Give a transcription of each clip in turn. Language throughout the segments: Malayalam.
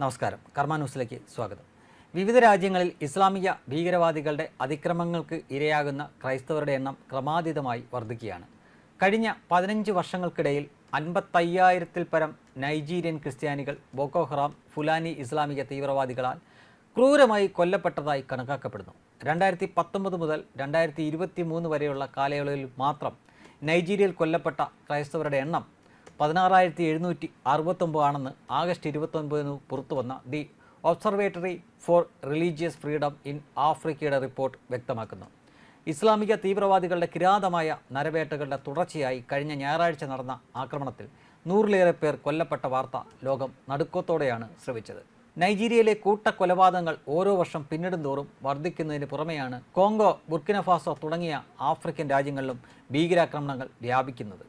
നമസ്കാരം. കർമ്മ ന്യൂസിലേക്ക് സ്വാഗതം. വിവിധ രാജ്യങ്ങളിൽ ഇസ്ലാമിക ഭീകരവാദികളുടെ അതിക്രമങ്ങൾക്ക് ഇരയാകുന്ന ക്രൈസ്തവരുടെ എണ്ണം ക്രമാതീതമായി വർദ്ധിക്കുകയാണ് കഴിഞ്ഞ പതിനഞ്ച് വർഷങ്ങൾക്കിടയിൽ അൻപത്തയ്യായിരത്തിൽ പരം നൈജീരിയൻ ക്രിസ്ത്യാനികൾ ബോക്കോ ഹറാം ഫുലാനി ഇസ്ലാമിക തീവ്രവാദികളാൽ ക്രൂരമായി കൊല്ലപ്പെട്ടതായി കണക്കാക്കപ്പെടുന്നു. രണ്ടായിരത്തി പത്തൊമ്പത് മുതൽ രണ്ടായിരത്തി ഇരുപത്തി മൂന്ന് വരെയുള്ള കാലയളവിൽ മാത്രം നൈജീരിയയിൽ കൊല്ലപ്പെട്ട ക്രൈസ്തവരുടെ എണ്ണം പതിനാറായിരത്തി എഴുന്നൂറ്റി അറുപത്തൊമ്പതാണെന്ന് ആഗസ്റ്റ് ഇരുപത്തൊൻപതിന് പുറത്തുവന്ന the observatory for religious freedom in ആഫ്രിക്കയുടെ റിപ്പോർട്ട് വ്യക്തമാക്കുന്നു. ഇസ്ലാമിക തീവ്രവാദികളുടെ കിരാതമായ നരവേട്ടകളുടെ തുടർച്ചയായി കഴിഞ്ഞ ഞായറാഴ്ച നടന്ന ആക്രമണത്തിൽ നൂറിലേറെ പേർ കൊല്ലപ്പെട്ട വാർത്ത ലോകം നടുക്കത്തോടെയാണ് ശ്രവിച്ചത്. നൈജീരിയയിലെ കൂട്ടക്കൊലപാതകങ്ങൾ ഓരോ വർഷം പിന്നിടുന്തോറും വർദ്ധിക്കുന്നതിന് പുറമെയാണ് കോങ്കോ ബുർക്കിനഫാസോ തുടങ്ങിയ ആഫ്രിക്കൻ രാജ്യങ്ങളിലും ഭീകരാക്രമണങ്ങൾ വ്യാപിക്കുന്നത്.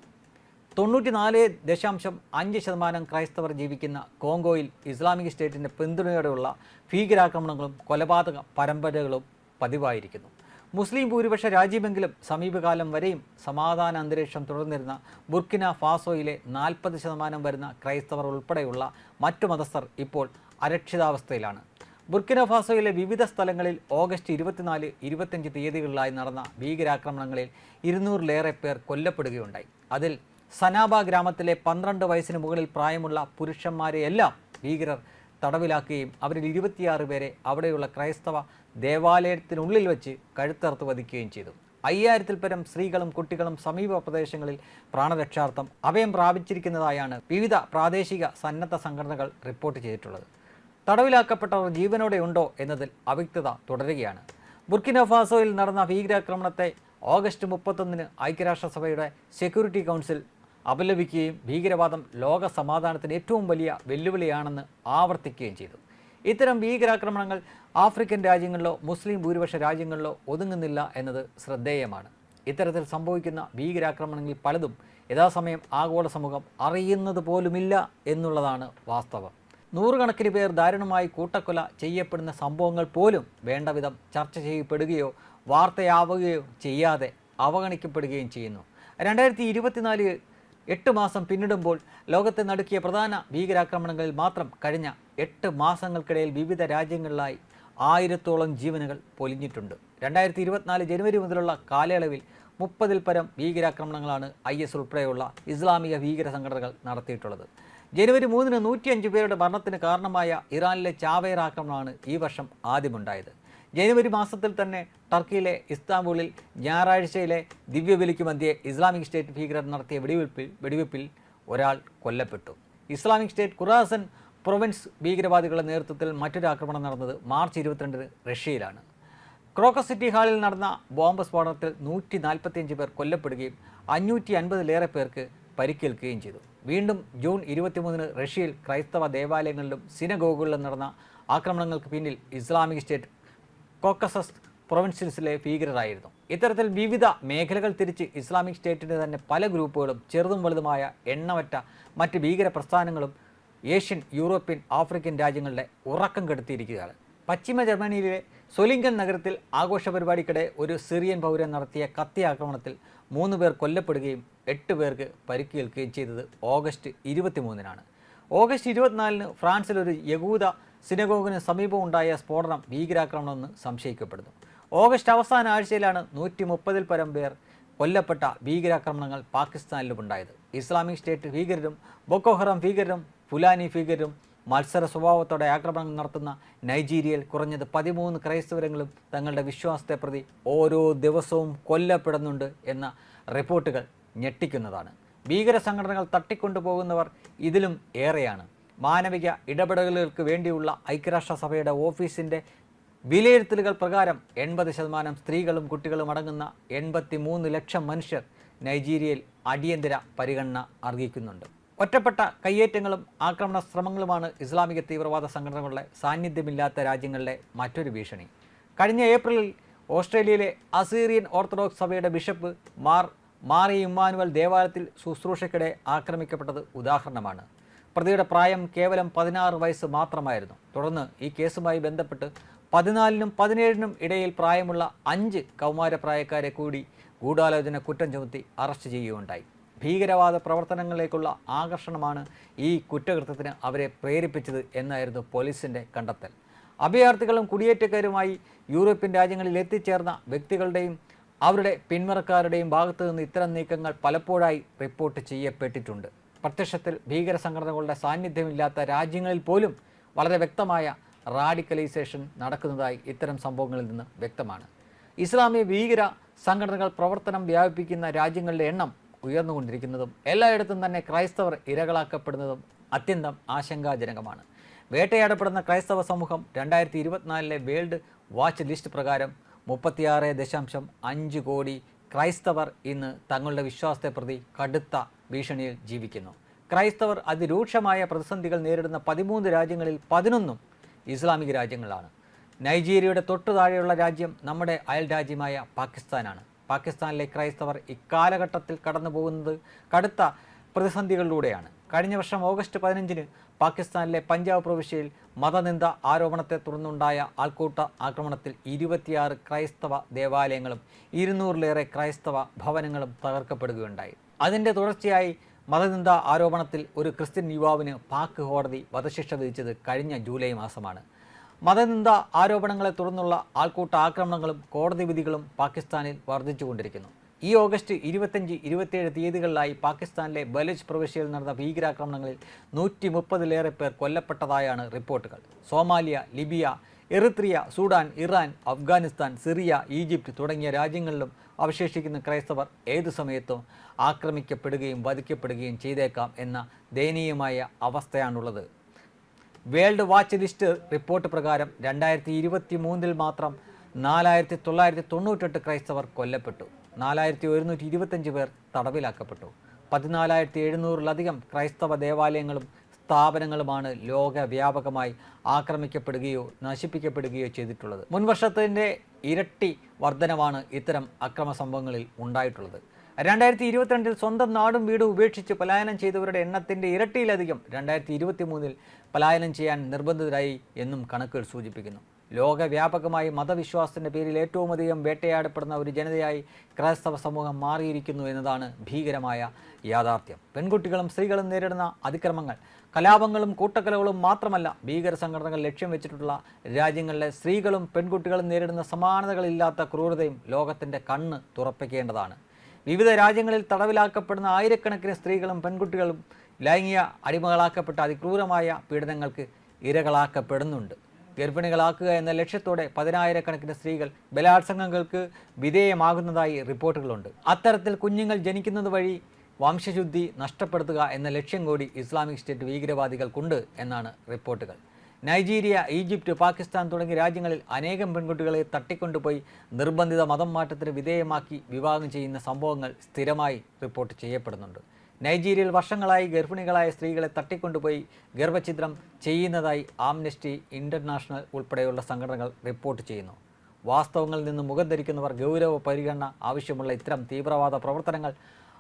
തൊണ്ണൂറ്റിനാല് ദശാംശം അഞ്ച് ശതമാനം ക്രൈസ്തവർ ജീവിക്കുന്ന കോങ്കോയിൽ ഇസ്ലാമിക് സ്റ്റേറ്റിന്റെ പിന്തുണയോടെയുള്ള ഭീകരാക്രമണങ്ങളും കൊലപാതക പരമ്പരകളും പതിവായിരിക്കുന്നു. മുസ്ലിം ഭൂരിപക്ഷ രാജ്യമെങ്കിലും സമീപകാലം വരെയും സമാധാന അന്തരീക്ഷം തുടർന്നിരുന്ന ബുർക്കിന ഫാസോയിലെ നാൽപ്പത് ശതമാനം വരുന്ന ക്രൈസ്തവർ ഉൾപ്പെടെയുള്ള മറ്റു മതസ്ഥർ ഇപ്പോൾ അരക്ഷിതാവസ്ഥയിലാണ്. ബുർക്കിന ഫാസോയിലെ വിവിധ സ്ഥലങ്ങളിൽ ഓഗസ്റ്റ് ഇരുപത്തിനാല് ഇരുപത്തഞ്ച് തീയതികളിലായി നടന്ന ഭീകരാക്രമണങ്ങളിൽ ഇരുന്നൂറിലേറെ പേർ കൊല്ലപ്പെടുകയുണ്ടായി. അതിൽ സനാബ ഗ്രാമത്തിലെ പന്ത്രണ്ട് വയസ്സിന് മുകളിൽ പ്രായമുള്ള പുരുഷന്മാരെയെല്ലാം ഭീകരർ തടവിലാക്കുകയും അവരിൽ ഇരുപത്തിയാറ് പേരെ അവിടെയുള്ള ക്രൈസ്തവ ദേവാലയത്തിനുള്ളിൽ വെച്ച് കഴുത്തറുത്ത് വധിക്കുകയും ചെയ്തു. അയ്യായിരത്തിൽ പരം സ്ത്രീകളും കുട്ടികളും സമീപ പ്രദേശങ്ങളിൽ പ്രാണരക്ഷാർത്ഥം അഭയം പ്രാപിച്ചിരിക്കുന്നതായാണ് വിവിധ പ്രാദേശിക സന്നദ്ധ സംഘടനകൾ റിപ്പോർട്ട് ചെയ്തിട്ടുള്ളത്. തടവിലാക്കപ്പെട്ടവർ ജീവനോടെ ഉണ്ടോ എന്നതിൽ അവ്യക്തത തുടരുകയാണ്. ബുർക്കിനഫാസോയിൽ നടന്ന ഭീകരാക്രമണത്തെ ഓഗസ്റ്റ് മുപ്പത്തൊന്നിന് ഐക്യരാഷ്ട്രസഭയുടെ സെക്യൂരിറ്റി കൗൺസിൽ അപലപിക്കുകയും ഭീകരവാദം ലോക സമാധാനത്തിന് ഏറ്റവും വലിയ വെല്ലുവിളിയാണെന്ന് ആവർത്തിക്കുകയും ചെയ്തു. ഇത്തരം ഭീകരാക്രമണങ്ങൾ ആഫ്രിക്കൻ രാജ്യങ്ങളിലോ മുസ്ലിം ഭൂരിപക്ഷ രാജ്യങ്ങളിലോ ഒതുങ്ങുന്നില്ല എന്നത് ശ്രദ്ധേയമാണ്. ഇത്തരത്തിൽ സംഭവിക്കുന്ന ഭീകരാക്രമണങ്ങളിൽ പലതും യഥാസമയം ആഗോള സമൂഹം അറിയുന്നത് പോലുമില്ല എന്നുള്ളതാണ് വാസ്തവം. നൂറുകണക്കിന് പേർ ദാരുണമായി കൂട്ടക്കൊല ചെയ്യപ്പെടുന്ന സംഭവങ്ങൾ പോലും വേണ്ടവിധം ചർച്ച ചെയ്യപ്പെടുകയോ വാർത്തയാവുകയോ ചെയ്യാതെ അവഗണിക്കപ്പെടുകയും ചെയ്യുന്നു. രണ്ടായിരത്തി ഇരുപത്തിനാല് എട്ട് മാസം പിന്നിടുമ്പോൾ ലോകത്തെ നടുക്കിയ പ്രധാന ഭീകരാക്രമണങ്ങളിൽ മാത്രം കഴിഞ്ഞ എട്ട് മാസങ്ങൾക്കിടയിൽ വിവിധ രാജ്യങ്ങളിലായി ആയിരത്തോളം ജീവനുകൾ പൊലിഞ്ഞിട്ടുണ്ട്. രണ്ടായിരത്തി ഇരുപത്തിനാല് ജനുവരി മുതലുള്ള കാലയളവിൽ മുപ്പതിൽ പരം ഭീകരാക്രമണങ്ങളാണ് ഐ എസ് ഉൾപ്പെടെയുള്ള ഇസ്ലാമിക ഭീകര സംഘടനകൾ നടത്തിയിട്ടുള്ളത്. ജനുവരി മൂന്നിന് നൂറ്റിയഞ്ച് പേരുടെ മരണത്തിന് കാരണമായ ഇറാനിലെ ചാവേർ ആക്രമണമാണ് ഈ വർഷം ആദ്യമുണ്ടായത്. ജനുവരി മാസത്തിൽ തന്നെ ടർക്കിയിലെ ഇസ്താംബൂളിൽ ഞായറാഴ്ചയിലെ ദിവ്യബലിക്ക് മധ്യേ ഇസ്ലാമിക് സ്റ്റേറ്റ് ഭീകരർ നടത്തിയ വെടിവെപ്പിൽ വെടിവെപ്പിൽ ഒരാൾ കൊല്ലപ്പെട്ടു. ഇസ്ലാമിക് സ്റ്റേറ്റ് ഖുറാസൻ പ്രൊവിൻസ് ഭീകരവാദികളുടെ നേതൃത്വത്തിൽ മറ്റൊരു ആക്രമണം നടന്നത് മാർച്ച് ഇരുപത്തിരണ്ടിന് റഷ്യയിലാണ്. ക്രോക്കസ് സിറ്റി ഹാളിൽ നടന്ന ബോംബ് സ്ഫോടനത്തിൽ നൂറ്റി നാൽപ്പത്തിയഞ്ച് പേർ കൊല്ലപ്പെടുകയും അഞ്ഞൂറ്റി അൻപതിലേറെ പേർക്ക് പരിക്കേൽക്കുകയും ചെയ്തു. വീണ്ടും ജൂൺ ഇരുപത്തിമൂന്നിന് റഷ്യയിൽ ക്രൈസ്തവ ദേവാലയങ്ങളിലും സിനഗോഗുകളിലും നടന്ന ആക്രമണങ്ങൾക്ക് പിന്നിൽ ഇസ്ലാമിക് സ്റ്റേറ്റ് കോക്കസസ് പ്രൊവിൻഷ്യൻസിലെ ഭീകരരായിരുന്നു. ഇത്തരത്തിൽ വിവിധ മേഖലകൾ തിരിച്ച് ഇസ്ലാമിക് സ്റ്റേറ്റിന്റെ തന്നെ പല ഗ്രൂപ്പുകളും ചെറുതും വലുതുമായ എണ്ണമറ്റ മറ്റ് ഭീകര പ്രസ്ഥാനങ്ങളും ഏഷ്യൻ യൂറോപ്യൻ ആഫ്രിക്കൻ രാജ്യങ്ങളുടെ ഉറക്കം കെടുത്തിയിരിക്കുകയാണ്. പശ്ചിമ ജർമ്മനിയിലെ സൊലിംഗൻ നഗരത്തിൽ ആഘോഷ പരിപാടിക്കിടെ ഒരു സിറിയൻ പൗരൻ നടത്തിയ കത്തി ആക്രമണത്തിൽ മൂന്ന് പേർ കൊല്ലപ്പെടുകയും എട്ട് പേർക്ക് പരിക്കേൽക്കുകയും ചെയ്തത് ഓഗസ്റ്റ് ഇരുപത്തിമൂന്നിനാണ്. ഓഗസ്റ്റ് ഇരുപത്തിനാലിന് ഫ്രാൻസിൽ ഒരു യഹൂദ സിനഗോഗിന് സമീപം ഉണ്ടായ സ്ഫോടനം ഭീകരാക്രമണമെന്ന് സംശയിക്കപ്പെടുന്നു. ഓഗസ്റ്റ് അവസാന ആഴ്ചയിലാണ് നൂറ്റി മുപ്പതിൽ പരം പേർ കൊല്ലപ്പെട്ട ഭീകരാക്രമണങ്ങൾ പാകിസ്ഥാനിലും ഉണ്ടായത് ഇസ്ലാമിക് സ്റ്റേറ്റ് ഭീകരരും ബൊക്കോഹറം ഭീകരരും ഫുലാനി ഭീകരരും മത്സര സ്വഭാവത്തോടെ ആക്രമണങ്ങൾ നടത്തുന്ന നൈജീരിയയിൽ കുറഞ്ഞത് പതിമൂന്ന് ക്രൈസ്തവരങ്ങളും തങ്ങളുടെ വിശ്വാസത്തെ പ്രതി ഓരോ ദിവസവും കൊല്ലപ്പെടുന്നുണ്ട് എന്ന റിപ്പോർട്ടുകൾ ഞെട്ടിക്കുന്നതാണ്. ഭീകര സംഘടനകൾ തട്ടിക്കൊണ്ടുപോകുന്നവർ ഇതിലും ഏറെയാണ്. മാനവിക ഇടപെടലുകൾക്ക് വേണ്ടിയുള്ള ഐക്യരാഷ്ട്രസഭയുടെ ഓഫീസിന്റെ വിലയിരുത്തലുകൾ പ്രകാരം എൺപത് ശതമാനം സ്ത്രീകളും കുട്ടികളും അടങ്ങുന്ന എൺപത്തി മൂന്ന് ലക്ഷം മനുഷ്യർ നൈജീരിയയിൽ അടിയന്തര പരിഗണന അർഹിക്കുന്നുണ്ട്. ഒറ്റപ്പെട്ട കയ്യേറ്റങ്ങളും ആക്രമണ ശ്രമങ്ങളുമാണ് ഇസ്ലാമിക തീവ്രവാദ സംഘടനകളുടെ സാന്നിധ്യമില്ലാത്ത രാജ്യങ്ങളിലെ മറ്റൊരു ഭീഷണി. കഴിഞ്ഞ ഏപ്രിലിൽ ഓസ്ട്രേലിയയിലെ അസീറിയൻ ഓർത്തഡോക്സ് സഭയുടെ ബിഷപ്പ് മാർ മാറി ഇമ്മാനുവൽ ദേവാലയത്തിൽ ശുശ്രൂഷയ്ക്കിടെ ആക്രമിക്കപ്പെട്ടത് ഉദാഹരണമാണ്. പ്രതിയുടെ പ്രായം കേവലം പതിനാറ് വയസ്സ് മാത്രമായിരുന്നു. തുടർന്ന് ഈ കേസുമായി ബന്ധപ്പെട്ട് പതിനാലിനും പതിനേഴിനും ഇടയിൽ പ്രായമുള്ള അഞ്ച് കൗമാരപ്രായക്കാരെ കൂടി ഗൂഢാലോചന കുറ്റം ചുമത്തി അറസ്റ്റ് ചെയ്യുകയുണ്ടായി. ഭീകരവാദ പ്രവർത്തനങ്ങളിലേക്കുള്ള ആകർഷണമാണ് ഈ കുറ്റകൃത്യത്തിന് അവരെ പ്രേരിപ്പിച്ചത് എന്നായിരുന്നു പോലീസിന്റെ കണ്ടെത്തൽ. അഭയാർത്ഥികളും കുടിയേറ്റക്കാരുമായി യൂറോപ്യൻ രാജ്യങ്ങളിൽ എത്തിച്ചേർന്ന വ്യക്തികളുടെയും അവരുടെ പിന്മുറക്കാരുടെയും ഭാഗത്തു നിന്ന് ഇത്തരം നീക്കങ്ങൾ പലപ്പോഴായി റിപ്പോർട്ട് ചെയ്യപ്പെട്ടിട്ടുണ്ട്. പ്രത്യക്ഷത്തിൽ ഭീകര സംഘടനകളുടെ സാന്നിധ്യമില്ലാത്ത രാജ്യങ്ങളിൽ പോലും വളരെ വ്യക്തമായ റാഡിക്കലൈസേഷൻ നടക്കുന്നതായി ഇത്തരം സംഭവങ്ങളിൽ നിന്ന് വ്യക്തമാണ്. ഇസ്ലാമിക ഭീകര സംഘടനകൾ പ്രവർത്തനം വ്യാപിപ്പിക്കുന്ന രാജ്യങ്ങളുടെ എണ്ണം ഉയർന്നുകൊണ്ടിരിക്കുന്നതും എല്ലായിടത്തും തന്നെ ക്രൈസ്തവർ ഇരകളാക്കപ്പെടുന്നതും അത്യന്തം ആശങ്കാജനകമാണ്. വേട്ടയാടപ്പെടുന്ന ക്രൈസ്തവ സമൂഹം രണ്ടായിരത്തി ഇരുപത്തിനാലിലെ വേൾഡ് വാച്ച് ലിസ്റ്റ് പ്രകാരം മുപ്പത്തിയാറ് ദശാംശം അഞ്ച് കോടി ക്രൈസ്തവർ ഇന്ന് തങ്ങളുടെ വിശ്വാസത്തെ പ്രതി കടുത്ത ഭീഷണിയിൽ ജീവിക്കുന്നു. ക്രൈസ്തവർ അതിരൂക്ഷമായ പ്രതിസന്ധികൾ നേരിടുന്ന പതിമൂന്ന് രാജ്യങ്ങളിൽ പതിനൊന്നും ഇസ്ലാമിക രാജ്യങ്ങളാണ്. നൈജീരിയയുടെ തൊട്ടു താഴെയുള്ള രാജ്യം നമ്മുടെ അയൽ രാജ്യമായ പാകിസ്ഥാനാണ്. പാകിസ്ഥാനിലെ ക്രൈസ്തവർ ഇക്കാലഘട്ടത്തിൽ കടന്നു പോകുന്നത് കടുത്ത പ്രതിസന്ധികളിലൂടെയാണ്. കഴിഞ്ഞ വർഷം ഓഗസ്റ്റ് പതിനഞ്ചിന് പാകിസ്ഥാനിലെ പഞ്ചാബ് പ്രവിശ്യയിൽ മതനിന്ദ ആരോപണത്തെ തുടർന്നുണ്ടായ ആൾക്കൂട്ട ആക്രമണത്തിൽ ഇരുപത്തിയാറ് ക്രൈസ്തവ ദേവാലയങ്ങളും ഇരുന്നൂറിലേറെ ക്രൈസ്തവ ഭവനങ്ങളും തകർക്കപ്പെടുകയുണ്ടായി. അതിന്റെ തുടർച്ചയായി മതനിന്ദ ആരോപണത്തിൽ ഒരു ക്രിസ്ത്യൻ യുവാവിന് പാക് കോടതി വധശിക്ഷ വിധിച്ചത് കഴിഞ്ഞ ജൂലൈ മാസമാണ്. മതനിന്ദ ആരോപണങ്ങളെ തുടർന്നുള്ള ആൾക്കൂട്ട ആക്രമണങ്ങളും കോടതി വിധികളും പാകിസ്ഥാനിൽ വർദ്ധിച്ചുകൊണ്ടിരിക്കുന്നു. ഈ ഓഗസ്റ്റ് ഇരുപത്തഞ്ച് ഇരുപത്തിയേഴ് തീയതികളിലായി പാകിസ്ഥാനിലെ ബലുജ് പ്രവിശ്യയിൽ നടന്ന ഭീകരാക്രമണങ്ങളിൽ നൂറ്റി മുപ്പതിലേറെ പേർ കൊല്ലപ്പെട്ടതായാണ് റിപ്പോർട്ടുകൾ. Somalia Libya Eritrea Sudan Iran Afghanistan Syria Egypt തുടങ്ങിയ രാജ്യങ്ങളിലും അവശേഷിക്കുന്ന ക്രൈസ്തവർ ഏതു സമയത്തും ആക്രമിക്കപ്പെടുകയും വധിക്കപ്പെടുകയും ചെയ്തേക്കാം എന്ന ദയനീയമായ അവസ്ഥയാണുള്ളത്. വേൾഡ് വാച്ച് ലിസ്റ്റ് റിപ്പോർട്ട് പ്രകാരം രണ്ടായിരത്തി ഇരുപത്തി മൂന്നിൽ മാത്രം നാലായിരത്തി തൊള്ളായിരത്തി തൊണ്ണൂറ്റെട്ട് ക്രൈസ്തവർ കൊല്ലപ്പെട്ടു. നാലായിരത്തി ഒരുന്നൂറ്റി ഇരുപത്തഞ്ച് പേർ തടവിലാക്കപ്പെട്ടു. പതിനാലായിരത്തി എഴുന്നൂറിലധികം ക്രൈസ്തവ ദേവാലയങ്ങളും സ്ഥാപനങ്ങളുമാണ് ലോകവ്യാപകമായി ആക്രമിക്കപ്പെടുകയോ നശിപ്പിക്കപ്പെടുകയോ ചെയ്തിട്ടുള്ളത്. മുൻവർഷത്തിന്റെ ഇരട്ടി വർധനമാണ് ഇത്തരം അക്രമ സംഭവങ്ങളിൽ ഉണ്ടായിട്ടുള്ളത്. രണ്ടായിരത്തി ഇരുപത്തിരണ്ടിൽ സ്വന്തം നാടും വീടും ഉപേക്ഷിച്ച് പലായനം ചെയ്തവരുടെ എണ്ണത്തിന്റെ ഇരട്ടിയിലധികം രണ്ടായിരത്തി ഇരുപത്തി മൂന്നിൽ പലായനം ചെയ്യാൻ നിർബന്ധിതരായി എന്നും കണക്കുകൾ സൂചിപ്പിക്കുന്നു. ലോകവ്യാപകമായി മതവിശ്വാസത്തിന്റെ പേരിൽ ഏറ്റവും അധികം വേട്ടയാടപ്പെടുന്ന ഒരു ജനതയായി ക്രൈസ്തവ സമൂഹം മാറിയിരിക്കുന്നു എന്നതാണ് ഭീകരമായ യാഥാർത്ഥ്യം. പെൺകുട്ടികളും സ്ത്രീകളും നേരിടുന്ന അതിക്രമങ്ങൾ കലാപങ്ങളും കൂട്ടക്കലകളും മാത്രമല്ല ഭീകര സംഘടനകൾ ലക്ഷ്യം വെച്ചിട്ടുള്ള രാജ്യങ്ങളിലെ സ്ത്രീകളും പെൺകുട്ടികളും നേരിടുന്ന സമാനതകളില്ലാത്ത ക്രൂരതയും ലോകത്തിന്റെ കണ്ണ് തുറപ്പിക്കേണ്ടതാണ്. വിവിധ രാജ്യങ്ങളിൽ തടവിലാക്കപ്പെടുന്ന ആയിരക്കണക്കിന് സ്ത്രീകളും പെൺകുട്ടികളും ലൈംഗിക അടിമകളാക്കപ്പെട്ട അതിക്രൂരമായ പീഡനങ്ങൾക്ക് ഇരകളാക്കപ്പെടുന്നുണ്ട്. ഗർഭിണികളാക്കുക എന്ന ലക്ഷ്യത്തോടെ പതിനായിരക്കണക്കിന് സ്ത്രീകൾ ബലാത്സംഗങ്ങൾക്ക് വിധേയമാകുന്നതായി റിപ്പോർട്ടുകളുണ്ട്. അത്തരത്തിൽ കുഞ്ഞുങ്ങൾ ജനിക്കുന്നത് വഴി വംശശുദ്ധി നഷ്ടപ്പെടുത്തുക എന്ന ലക്ഷ്യം കൂടി ഇസ്ലാമിക് സ്റ്റേറ്റ് ഭീകരവാദികൾക്കുണ്ട് എന്നാണ് റിപ്പോർട്ടുകൾ. നൈജീരിയ ഈജിപ്റ്റ് പാകിസ്ഥാൻ തുടങ്ങിയ രാജ്യങ്ങളിൽ അനേകം പെൺകുട്ടികളെ തട്ടിക്കൊണ്ടുപോയി നിർബന്ധിത മതം മാറ്റത്തിന് വിധേയമാക്കി വിവാഹം ചെയ്യുന്ന സംഭവങ്ങൾ സ്ഥിരമായി റിപ്പോർട്ട് ചെയ്യപ്പെടുന്നുണ്ട്. നൈജീരിയയിൽ വർഷങ്ങളായി ഗർഭിണികളായ സ്ത്രീകളെ തട്ടിക്കൊണ്ടുപോയി ഗർഭഛിദ്രം ചെയ്യുന്നതായി ആംനെസ്റ്റി ഇന്റർനാഷണൽ ഉൾപ്പെടെയുള്ള സംഘടനകൾ റിപ്പോർട്ട് ചെയ്യുന്നു. വാസ്തവങ്ങളിൽ നിന്ന് മുഖം ധരിക്കുന്നവർ ഗൗരവ പരിഗണന ആവശ്യമുള്ള ഇത്തരം തീവ്രവാദ പ്രവർത്തനങ്ങൾ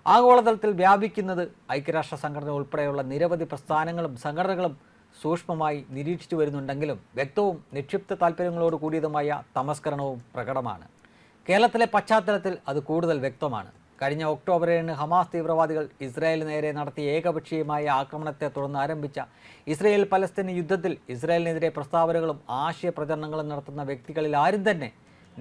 ആഗോളതലത്തിൽ വ്യാപിക്കുന്നത് ഐക്യരാഷ്ട്ര സംഘടന ഉൾപ്പെടെയുള്ള നിരവധി പ്രസ്ഥാനങ്ങളും സംഘടനകളും സൂക്ഷ്മമായി നിരീക്ഷിച്ചു വരുന്നുണ്ടെങ്കിലും വ്യക്തവും നിക്ഷിപ്ത താല്പര്യങ്ങളോട് കൂടിയതുമായ തമസ്കരണവും പ്രകടമാണ്. കേരളത്തിലെ പശ്ചാത്തലത്തിൽ അത് കൂടുതൽ വ്യക്തമാണ്. കഴിഞ്ഞ ഒക്ടോബർ ഏഴിന് ഹമാസ് തീവ്രവാദികൾ ഇസ്രായേലിന് നേരെ നടത്തിയ ഏകപക്ഷീയമായ ആക്രമണത്തെ തുടർന്ന് ആരംഭിച്ച ഇസ്രായേൽ പലസ്തീൻ യുദ്ധത്തിൽ ഇസ്രായേലിനെതിരെ പ്രസ്താവനകളും ആശയ പ്രചരണങ്ങളും നടത്തുന്ന വ്യക്തികളിൽ ആരും തന്നെ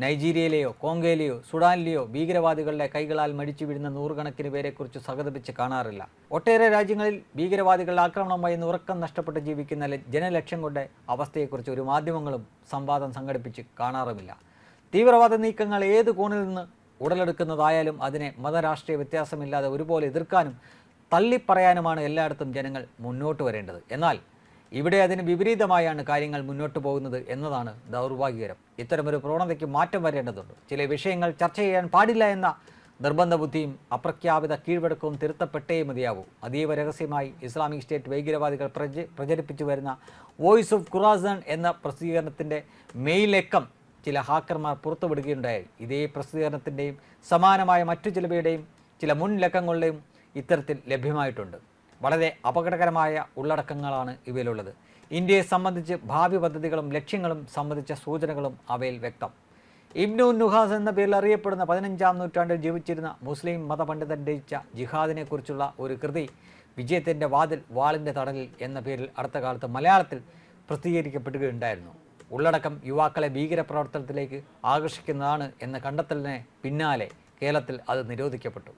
നൈജീരിയയിലെയോ കോങ്കയിലെയോ സുഡാനിലെയോ ഭീകരവാദികളുടെ കൈകളാൽ മരിച്ചു വീഴുന്ന നൂറുകണക്കിന് പേരെക്കുറിച്ച് സഹതപിച്ച് കാണാറില്ല. ഒട്ടേറെ രാജ്യങ്ങളിൽ ഭീകരവാദികളുടെ ആക്രമണമായി ഉറക്കം നഷ്ടപ്പെട്ട് ജീവിക്കുന്ന ജനലക്ഷ്യം ജനലക്ഷം കൊണ്ട് അവസ്ഥയെക്കുറിച്ച് ഒരു മാധ്യമങ്ങളും സംവാദം സംഘടിപ്പിച്ച് കാണാറുമില്ല. തീവ്രവാദ നീക്കങ്ങൾ ഏത് കോണിൽ നിന്ന് ഉടലെടുക്കുന്നതായാലും അതിനെ മതരാഷ്ട്രീയ വ്യത്യാസമില്ലാതെ ഒരുപോലെ എതിർക്കാനും തള്ളിപ്പറയാനുമാണ് എല്ലായിടത്തും ജനങ്ങൾ മുന്നോട്ട് വരേണ്ടത്. എന്നാൽ ഇവിടെ അതിന് വിപരീതമായാണ് കാര്യങ്ങൾ മുന്നോട്ട് പോകുന്നത് എന്നതാണ് ദൗർഭാഗ്യകരം. ഇത്തരമൊരു പ്രവണതയ്ക്ക് മാറ്റം വരേണ്ടതുണ്ട്. ചില വിഷയങ്ങൾ ചർച്ച ചെയ്യാൻ പാടില്ല എന്ന നിർബന്ധ ബുദ്ധിയും അപ്രഖ്യാപിത കീഴ്വഴക്കവും തിരുത്തപ്പെട്ടേ മതിയാവൂ. അതീവ രഹസ്യമായി ഇസ്ലാമിക് സ്റ്റേറ്റ് ഭീകരവാദികൾ പ്രച പ്രചരിപ്പിച്ചു വരുന്ന വോയിസ് ഓഫ് ഖുറാസൺ എന്ന പ്രസിദ്ധീകരണത്തിന്റെ മെയിലക്കം ചില ഹാക്കർമാർ പുറത്തുവിടുകയുണ്ടായി. ഇതേ പ്രസിദ്ധീകരണത്തിന്റെയും സമാനമായ മറ്റു ചിലവയുടെയും ചില മുൻ ലക്കങ്ങളുടെയും ഇത്തരത്തിൽ ലഭ്യമായിട്ടുണ്ട്. വളരെ അപകടകരമായ ഉള്ളടക്കങ്ങളാണ് ഇവയിലുള്ളത്. ഇന്ത്യയെ സംബന്ധിച്ച് ഭാവി പദ്ധതികളും ലക്ഷ്യങ്ങളും സംബന്ധിച്ച സൂചനകളും അവയിൽ വ്യക്തം. ഇബ്നു നുഹാസ് എന്ന പേരിൽ അറിയപ്പെടുന്ന പതിനഞ്ചാം നൂറ്റാണ്ടിൽ ജീവിച്ചിരുന്ന മുസ്ലിം മതപണ്ഡിതൻ രചിച്ച ജിഹാദിനെക്കുറിച്ചുള്ള ഒരു കൃതി വിജയത്തിന്റെ വാതിൽ വാളിന്റെ തടലിൽ എന്ന പേരിൽ അടുത്ത കാലത്ത് മലയാളത്തിൽ പ്രസിദ്ധീകരിക്കപ്പെടുകയുണ്ടായിരുന്നു. ഉള്ളടക്കം യുവാക്കളെ ഭീകരപ്രവർത്തനത്തിലേക്ക് ആകർഷിക്കുന്നതാണ് എന്ന കണ്ടെത്തലിന് പിന്നാലെ കേരളത്തിൽ അത് നിരോധിക്കപ്പെട്ടു.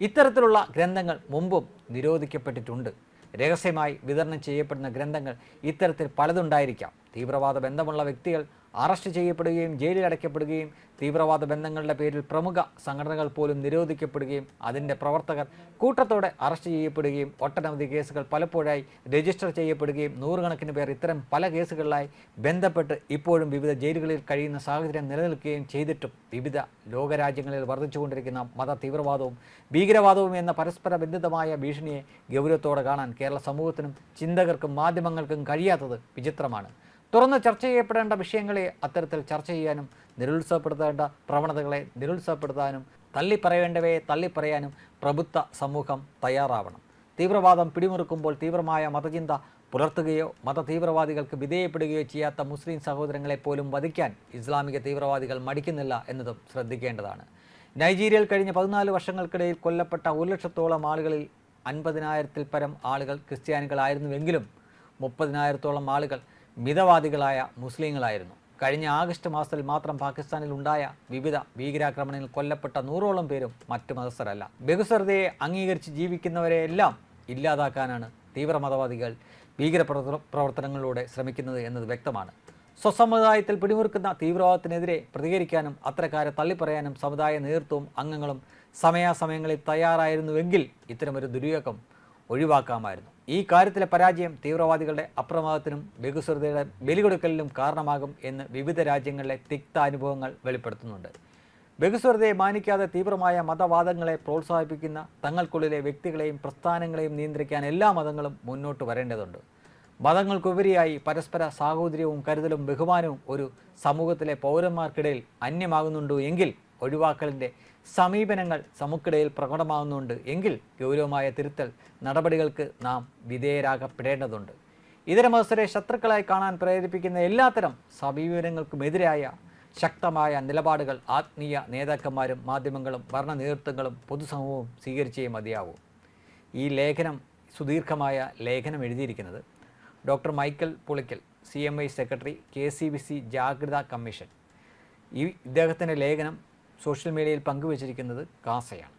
ഇത്തരത്തിലുള്ള ഗ്രന്ഥങ്ങൾ മുമ്പും നിരോധിക്കപ്പെട്ടിട്ടുണ്ട്. രഹസ്യമായി വിതരണം ചെയ്യപ്പെടുന്ന ഗ്രന്ഥങ്ങൾ ഇത്തരത്തിൽ പലതുണ്ടായിരിക്കാം. തീവ്രവാദ ബന്ധമുള്ള വ്യക്തികൾ അറസ്റ്റ് ചെയ്യപ്പെടുകയും ജയിലിൽ അടയ്ക്കപ്പെടുകയും തീവ്രവാദ ബന്ധങ്ങളുടെ പേരിൽ പ്രമുഖ സംഘടനകൾ പോലും നിരോധിക്കപ്പെടുകയും അതിന്റെ പ്രവർത്തകർ കൂട്ടത്തോടെ അറസ്റ്റ് ചെയ്യപ്പെടുകയും ഒട്ടനവധി കേസുകൾ പലപ്പോഴായി രജിസ്റ്റർ ചെയ്യപ്പെടുകയും നൂറുകണക്കിന് പേർ ഇത്തരം പല കേസുകളിലായി ബന്ധപ്പെട്ട് ഇപ്പോഴും വിവിധ ജയിലുകളിൽ കഴിയുന്ന സാഹചര്യം നിലനിൽക്കുകയും ചെയ്തിട്ടും വിവിധ ലോകരാജ്യങ്ങളിൽ വർദ്ധിച്ചുകൊണ്ടിരിക്കുന്ന മത തീവ്രവാദവും ഭീകരവാദവും എന്ന പരസ്പര ബന്ധിതമായ ഭീഷണിയെ ഗൗരവത്തോടെ കാണാൻ കേരള സമൂഹത്തിനും ചിന്തകർക്കും മാധ്യമങ്ങൾക്കും കഴിയാത്തത് വിചിത്രമാണ്. തുറന്ന് ചർച്ച ചെയ്യപ്പെടേണ്ട വിഷയങ്ങളെ അത്തരത്തിൽ ചർച്ച ചെയ്യാനും നിരുത്സാഹപ്പെടുത്തേണ്ട പ്രവണതകളെ നിരുത്സാഹപ്പെടുത്താനും തള്ളിപ്പറയേണ്ടവയെ തള്ളിപ്പറയാനും പ്രബുദ്ധ സമൂഹം തയ്യാറാവണം. തീവ്രവാദം പിടിമുറുക്കുമ്പോൾ തീവ്രമായ മതചിന്ത പുലർത്തുകയോ മത തീവ്രവാദികൾക്ക് വിധേയപ്പെടുകയോ ചെയ്യാത്ത മുസ്ലിം സഹോദരങ്ങളെ പോലും വധിക്കാൻ ഇസ്ലാമിക തീവ്രവാദികൾ മടിക്കുന്നില്ല എന്നതും ശ്രദ്ധിക്കേണ്ടതാണ്. നൈജീരിയയിൽ കഴിഞ്ഞ പതിനാല് വർഷങ്ങൾക്കിടയിൽ കൊല്ലപ്പെട്ട ഒരു ലക്ഷത്തോളം ആളുകളിൽ അൻപതിനായിരത്തിൽ പരം ആളുകൾ ക്രിസ്ത്യാനികളായിരുന്നുവെങ്കിലും മുപ്പതിനായിരത്തോളം ആളുകൾ മിതവാദികളായ മുസ്ലിങ്ങളായിരുന്നു. കഴിഞ്ഞ ആഗസ്റ്റ് മാസത്തിൽ മാത്രം പാകിസ്ഥാനിൽ ഉണ്ടായ വിവിധ ഭീകരാക്രമണങ്ങളിൽ കൊല്ലപ്പെട്ട നൂറോളം പേരും മറ്റു മതസ്ഥരല്ല. ബഹുസ്വരതയെ അംഗീകരിച്ച് ജീവിക്കുന്നവരെയെല്ലാം ഇല്ലാതാക്കാനാണ് തീവ്രമതവാദികൾ ഭീകര പ്രവർത്തനങ്ങളിലൂടെ ശ്രമിക്കുന്നത് എന്നത് വ്യക്തമാണ്. സ്വസമുദായത്തിൽ പിടിമുറുക്കുന്ന തീവ്രവാദത്തിനെതിരെ പ്രതികരിക്കാനും അത്തരക്കാരെ തള്ളിപ്പറയാനും സമുദായ നേതൃത്വവും അംഗങ്ങളും സമയാസമയങ്ങളിൽ തയ്യാറായിരുന്നുവെങ്കിൽ ഇത്തരമൊരു ദുര്യോഗം ഒഴിവാക്കാമായിരുന്നു. ഈ കാര്യത്തിലെ പരാജയം തീവ്രവാദികളുടെ അപ്രമാദത്തിനും ബഹുസ്വരതയുടെ ബലികൊടുക്കലിനും കാരണമാകും എന്ന് വിവിധ രാജ്യങ്ങളിലെ തിക്ത അനുഭവങ്ങൾ വെളിപ്പെടുത്തുന്നുണ്ട്. ബഹുസ്വരതയെ മാനിക്കാതെ തീവ്രമായ മതവാദങ്ങളെ പ്രോത്സാഹിപ്പിക്കുന്ന തങ്ങൾക്കുള്ളിലെ വ്യക്തികളെയും പ്രസ്ഥാനങ്ങളെയും നിയന്ത്രിക്കാൻ എല്ലാ മതങ്ങളും മുന്നോട്ട് വരേണ്ടതുണ്ട്. മതങ്ങൾക്കുപരിയായി പരസ്പര സാഹോദര്യവും കരുതലും ബഹുമാനവും ഒരു സമൂഹത്തിലെ പൗരന്മാർക്കിടയിൽ അന്യമാകുന്നുണ്ടോ എങ്കിൽ ഒഴിവാക്കലിന്റെ സമീപനങ്ങൾ നമുക്കിടയിൽ പ്രകടമാകുന്നുണ്ട് എങ്കിൽ ഗൗരവമായ തിരുത്തൽ നടപടികൾക്ക് നാം വിധേയരാകപ്പെടേണ്ടതുണ്ട്. ഇതര മത്സരെ ശത്രുക്കളായി കാണാൻ പ്രേരിപ്പിക്കുന്ന എല്ലാത്തരം സമീപനങ്ങൾക്കുമെതിരായ ശക്തമായ നിലപാടുകൾ ആത്മീയ നേതാക്കന്മാരും മാധ്യമങ്ങളും ഭരണ നേതൃത്വങ്ങളും പൊതുസമൂഹവും സ്വീകരിച്ചേ മതിയാവൂ. ഈ ലേഖനം സുദീർഘമായ ലേഖനം എഴുതിയിരിക്കുന്നത് doctor Michael Pulickal C. M. I. Secretary K. C. B C. ജാഗ്രതാ കമ്മീഷൻ. ഈ ഇദ്ദേഹത്തിന്റെ ലേഖനം സോഷ്യൽ മീഡിയയിൽ പങ്കുവച്ചിരിക്കുന്നത് കാസയാണ്